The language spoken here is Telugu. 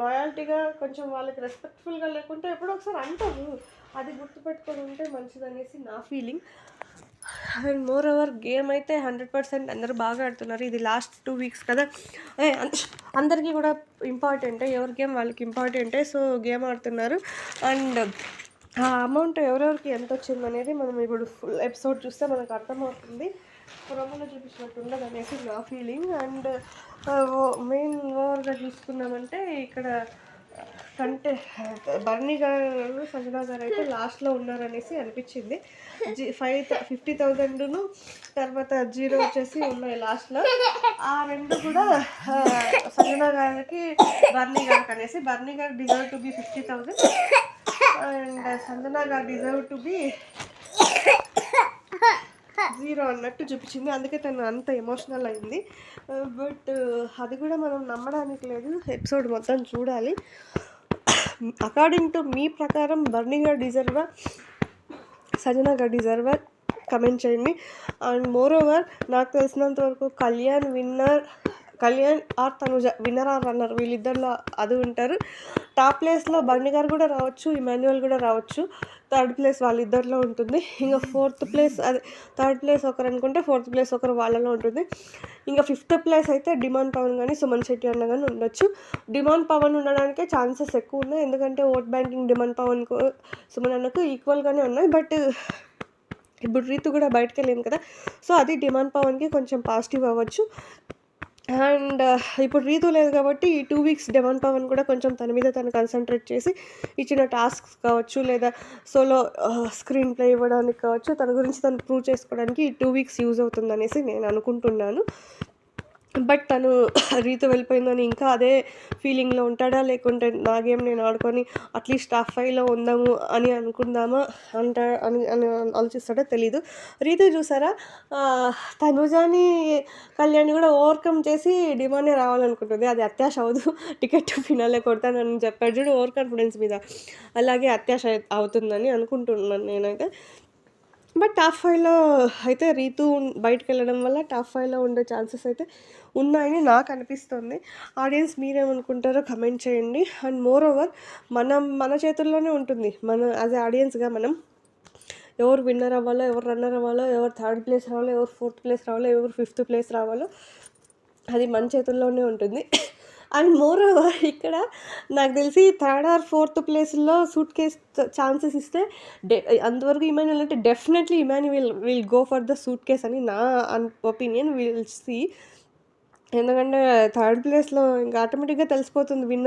లాయాలిటీగా కొంచెం వాళ్ళకి రెస్పెక్ట్ఫుల్గా లేకుంటే ఎప్పుడో ఒకసారి అంటారు. అది గుర్తుపెట్టుకొని ఉంటే మంచిదనేసి నా feeling and more over game అయితే హండ్రెడ్ పర్సెంట్ అందరూ బాగా ఆడుతున్నారు. ఇది లాస్ట్ టూ వీక్స్ కదా. అందరికీ కూడా ఇంపార్టెంటే ఎవరి గేమ్ వాళ్ళకి ఇంపార్టెంటే సో గేమ్ ఆడుతున్నారు. అండ్ ఆ అమౌంట్ ఎవరెవరికి ఎంత వచ్చిందనేది మనం ఇప్పుడు ఫుల్ ఎపిసోడ్ చూస్తే మనకు అర్థమవుతుంది. ప్రోమోలో చూపించినట్టు ఉండదు అనేసి నా ఫీలింగ్ అండ్ మెయిన్ ఓవర్గా చూసుకున్నామంటే ఇక్కడ కంటే బర్నీ గారు సంజనా గారు అయితే లాస్ట్లో ఉన్నారనేసి అనిపించింది. జీ ఫైవ్ ఫిఫ్టీ థౌజండ్ను తర్వాత జీరో వచ్చేసి ఉన్నాయి లాస్ట్లో. ఆ రెండు కూడా సజనా సంజనా గారికి బర్నీ గారికి అనేసి బర్నీ గారు deserve to be fifty thousand. And Sanjana గారు డిజర్వ్ టు బి జీరో అన్నట్టు చూపించింది. అందుకే తను అంత ఎమోషనల్ అయింది. బట్ అది కూడా మనం నమ్మడానికి లేదు. ఎపిసోడ్ మొత్తం చూడాలి. అకార్డింగ్ టు మీ ప్రకారం బర్నీ డిజర్వర్ సజనాగా డిజర్వర్ కమెంట్ చేయండి. అండ్ మోర్ ఓవర్ నాకు తెలిసినంత వరకు Kalyan winner Kalyan or Tanuja winner or runner వీళ్ళిద్దరిలో అది ఉంటారు. టాప్ ప్లేస్లో బండి గారు కూడా రావచ్చు ఇమాన్యువల్ కూడా రావచ్చు. థర్డ్ ప్లేస్ వాళ్ళిద్దరిలో ఉంటుంది. ఇంకా ఫోర్త్ ప్లేస్ అదే థర్డ్ ప్లేస్ ఒకరు అనుకుంటే ఫోర్త్ ప్లేస్ ఒకరు వాళ్ళలో ఉంటుంది. ఇంకా ఫిఫ్త్ ప్లేస్ అయితే డిమాండ్ పవన్ కానీ సుమన్ శెట్టి అన్న కానీ ఉండొచ్చు. డిమాండ్ పవన్ ఉండడానికే ఛాన్సెస్ ఎక్కువ ఉన్నాయి. ఎందుకంటే ఓట్ బ్యాంకింగ్ డిమాండ్ పవన్కు సుమన్ అన్నకు ఈక్వల్గానే ఉన్నాయి. బట్ ఇప్పుడు రీతు కూడా బయటకు వెళ్ళింది కదా. సో అది డిమాండ్ పవన్కి కొంచెం పాజిటివ్ అవ్వచ్చు. అండ్ ఇప్పుడు రీతు లేదు కాబట్టి ఈ టూ వీక్స్ డెమన్ పవన్ కూడా కొంచెం తన మీద తను కన్సన్ట్రేట్ చేసి ఇచ్చిన టాస్క్స్ కావచ్చు లేదా సోలో స్క్రీన్ ప్లే ఇవ్వడానికి కావచ్చు తన గురించి తను ప్రూవ్ చేసుకోవడానికి ఈ టూ వీక్స్ యూజ్ అవుతుంది అనేసి నేను అనుకుంటున్నాను. బట్ తను రీతు వెళ్ళిపోయిందని ఇంకా అదే ఫీలింగ్లో ఉంటాడా? లేకుంటే నా గేమ్ నేను ఆడుకొని అట్లీస్ట్ టాప్ ఫైవ్లో ఉందాము అని అనుకుందామా? అంట అని అని ఆలోచిస్తాడో తెలీదు. రీతు చూసారా? తనుజాని కళ్యాణ్ కూడా ఓవర్కమ్ చేసి డిమాండే రావాలనుకుంటుంది. అది అత్యాశ అవదు టికెట్ ఫినాలే కొడతానని చెప్పాడు. చూడు ఓవర్ కాన్ఫిడెన్స్ మీద. అలాగే అత్యాశ అవుతుందని అనుకుంటున్నాను నేనైతే. బట్ టాప్ ఫైవ్లో అయితే రీతు బయటకు వెళ్ళడం వల్ల టాప్ ఫైవ్లో ఉండే ఛాన్సెస్ అయితే ఉన్నాయని నాకు అనిపిస్తుంది. ఆడియన్స్ మీరేమనుకుంటారో కమెంట్ చేయండి. అండ్ మోర్ ఓవర్ మనం మన చేతుల్లోనే ఉంటుంది. మన యాజ్ ఏ ఆడియన్స్గా మనం ఎవరు విన్నర్ అవ్వాలో ఎవరు రన్నర్ అవ్వాలో ఎవరు థర్డ్ ప్లేస్ రావాలో ఎవరు ఫోర్త్ ప్లేస్ రావాలో ఎవరు ఫిఫ్త్ ప్లేస్ రావాలో అది మన చేతుల్లోనే ఉంటుంది. అండ్ మోర్ ఓవర్ ఇక్కడ నాకు తెలిసి థర్డ్ ఆర్ ఫోర్త్ ప్లేస్లో సూట్ కేస్ ఛాన్సెస్ ఇస్తే డె అంతవరకు ఇమాన్యువల్ అంటే definitely Emmanuel will go for the suitcase అని నా ఒపీనియన్ విల్ సీ. ఎందుకంటే థర్డ్ ప్లేస్లో ఇంకా ఆటోమేటిక్గా తెలిసిపోతుంది విన్